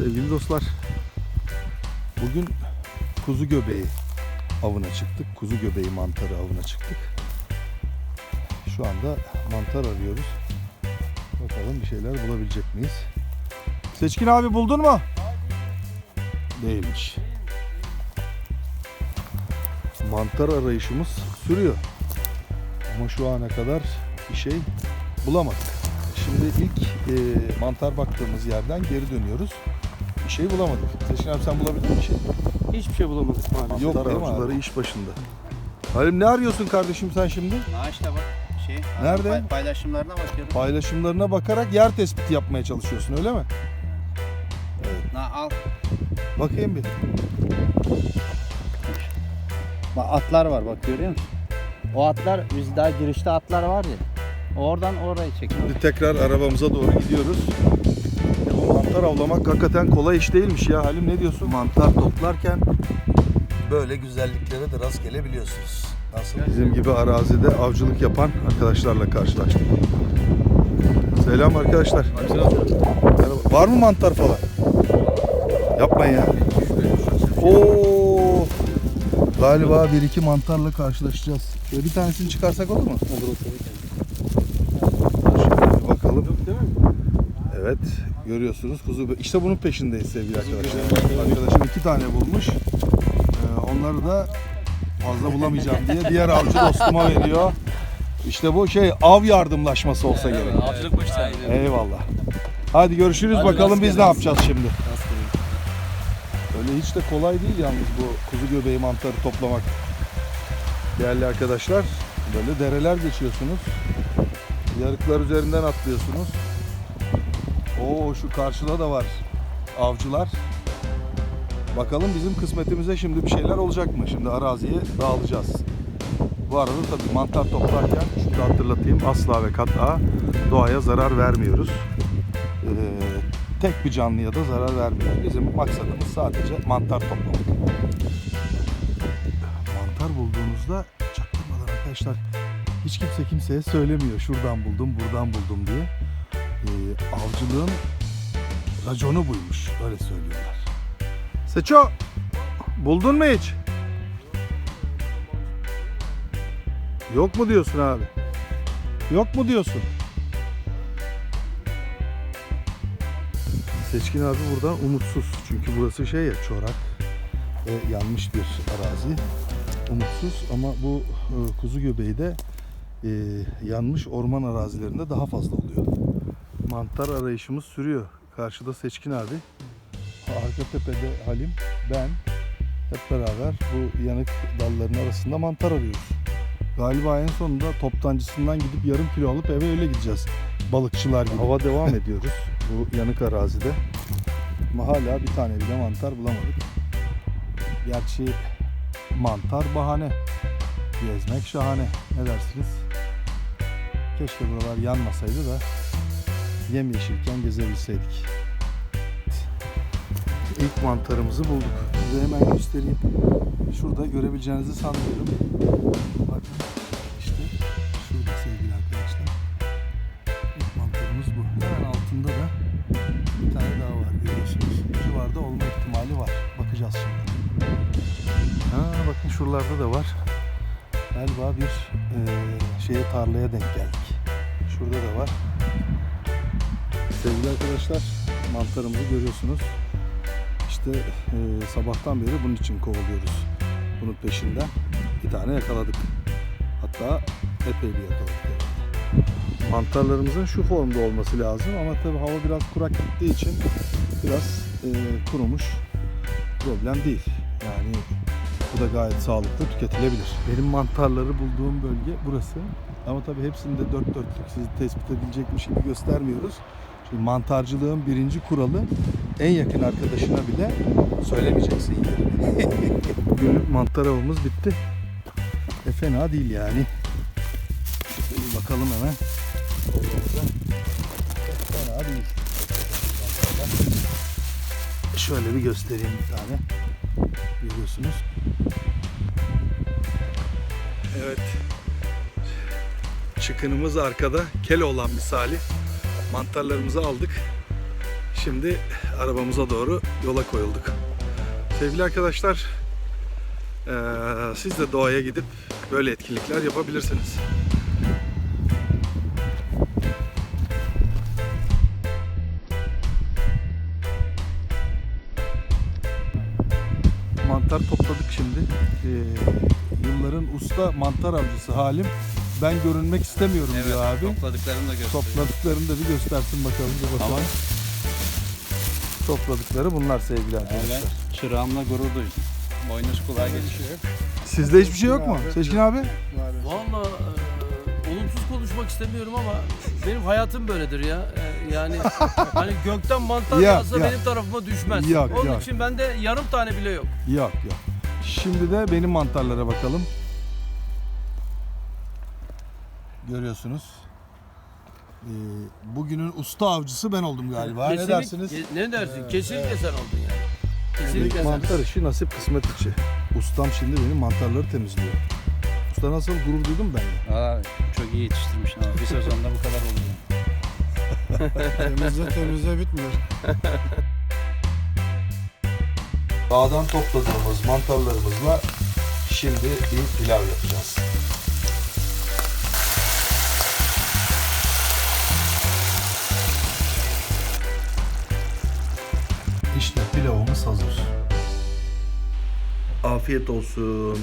Sevgili dostlar, bugün kuzu göbeği avına çıktık. Kuzu göbeği mantarı avına çıktık. Şu anda mantar arıyoruz. Bakalım bir şeyler bulabilecek miyiz? Seçkin abi buldun mu? Değilmiş. Mantar arayışımız sürüyor. Ama şu ana kadar bir şey bulamadık. Şimdi ilk e, mantar baktığımız yerden geri dönüyoruz. Bir şey bulamadık. Seçkin abi sen bulabildin mi bir şey? Hiçbir şey bulamadık maalesef. Yok değil mi avcıları iş başında. Halim ne arıyorsun kardeşim sen şimdi? Ha işte bak şey. Nerede? pay- Paylaşımlarına bakıyorum. Paylaşımlarına bakarak yer tespiti yapmaya çalışıyorsun öyle mi? Ha, al. Bakayım bir. Bak atlar var bak görüyor musun? O atlar biz daha girişte atlar var ya. Oradan orayı çekiyor. Şimdi tekrar arabamıza doğru gidiyoruz. Mantar avlamak hakikaten kolay iş değilmiş ya Halim ne diyorsun? Mantar toplarken böyle güzelliklere de rast gelebiliyorsunuz. Nasıl? Bizim gibi arazide avcılık yapan arkadaşlarla karşılaştık. Selam arkadaşlar. Merhaba. Var mı mantar falan? Yapmayın ya. Oo. Galiba bir iki mantarla karşılaşacağız. Şöyle bir tanesini çıkarsak olur mu? Olur bir bakalım. Evet görüyorsunuz kuzu işte bunun peşindeyiz sevgili arkadaşlar. Arkadaşım iki tane bulmuş. Ee, onları da fazla bulamayacağım diye diğer avcı dostuma veriyor. İşte bu şey av yardımlaşması olsa gerek. Avcılık bu işte. Eyvallah. Hadi görüşürüz Hadi bakalım biz ne yapacağız şimdi. Öyle hiç de kolay değil yalnız bu kuzu göbeği mantarı toplamak. Değerli arkadaşlar böyle dereler geçiyorsunuz. Yarıklar üzerinden atlıyorsunuz. Oo şu karşıda da var avcılar. Bakalım bizim kısmetimize şimdi bir şeyler olacak mı? Şimdi araziye dağılacağız. Bu arada tabii mantar toplarken şunu da hatırlatayım. Asla ve kata doğaya zarar vermiyoruz. Ee, tek bir canlıya da zarar vermiyoruz. Bizim maksadımız sadece mantar toplamak. Mantar bulduğunuzda çaktırmadan arkadaşlar hiç kimse kimseye söylemiyor. Şuradan buldum, buradan buldum diye. Ee, avcılığın raconu buymuş. Öyle söylüyorlar. Seço! Buldun mu hiç? Yok mu diyorsun abi? Yok mu diyorsun? Seçkin abi buradan umutsuz. Çünkü burası şey ya çorak ve yanmış bir arazi. Umutsuz ama bu e, kuzu göbeği de e, yanmış orman arazilerinde daha fazla oluyor. Mantar arayışımız sürüyor. Karşıda Seçkin abi. Arka tepede Halim, ben hep beraber bu yanık dalların arasında mantar arıyoruz. Galiba en sonunda toptancısından gidip yarım kilo alıp eve öyle gideceğiz. Balıkçılar gibi. Hava devam ediyoruz bu yanık arazide. Ama hala bir tane bile mantar bulamadık. Gerçi mantar bahane. Gezmek şahane. Ne dersiniz? Keşke buralar yanmasaydı da yemyeşilken gezebilseydik. İlk mantarımızı bulduk. Size hemen göstereyim. Şurada görebileceğinizi sanmıyorum. Bakın işte şurada sevgili arkadaşlar. İlk mantarımız bu. Hemen altında da bir tane daha var görüyorsunuz. Civarda olma ihtimali var. Bakacağız şimdi. Ha bakın şuralarda da var. Galiba bir eee, şeye tarlaya denk geldik. Şurada da var. Sevgili arkadaşlar mantarımızı görüyorsunuz. İşte eee, sabahtan beri bunun için kovalıyoruz. Bunun peşinden bir tane yakaladık. Hatta epey bir yakaladık. yani. Mantarlarımızın şu formda olması lazım ama tabii hava biraz kurak gittiği için biraz eee, kurumuş. Problem değil. Yani bu da gayet sağlıklı tüketilebilir. Benim mantarları bulduğum bölge burası. Ama tabii hepsini de dört dörtlük sizi tespit edilecekmiş gibi göstermiyoruz. Mantarcılığın birinci kuralı en yakın arkadaşına bile söylemeyeceksin yerini. Bugünlük mantar avımız bitti. E fena değil yani. Şöyle bakalım hemen. Fena değil. Şöyle bir göstereyim bir tane. Görüyorsunuz. Evet. Çıkınımız arkada. Kele olan misali. Mantarlarımızı aldık. Şimdi arabamıza doğru yola koyulduk. Sevgili arkadaşlar, siz de doğaya gidip böyle etkinlikler yapabilirsiniz. Mantar topladık şimdi. Eee, yılların usta mantar avcısı halim. Ben görünmek istemiyorum diyor abi. Topladıklarını da gösteriyor. Topladıklarını da bir göstersin bakalım. Bir bakalım. Tamam. Topladıkları bunlar sevgili arkadaşlar. Evet. Çırağımla gurur duydum. Boynuz kulağa gelişiyor. Sizde hiçbir şey yok mu? Seçkin abi? Valla e, olumsuz konuşmak istemiyorum ama benim hayatım böyledir ya. E, yani hani gökten mantar Ya, yağsa ya. benim tarafıma düşmez. Yok, Onun yok. için bende yarım tane bile yok. Yok yok. Şimdi de benim mantarlara bakalım. Görüyorsunuz. Ee, bugünün usta avcısı ben oldum galiba. ne Kesinlik- dersiniz? ke- ne dersin? Kesinlikle sen oldun yani. Kesinlikle sen. Mantar işi nasip kısmet içi. Ustam şimdi benim mantarları temizliyor. Usta nasıl gurur duydum ben. Valla çok iyi yetiştirmişsin abi. Bir sezonda bu kadar oluyor. Temizle temizle bitmiyor. Dağdan topladığımız mantarlarımızla şimdi bir pilav yapacağız. İşte pilavımız hazır. Afiyet olsun.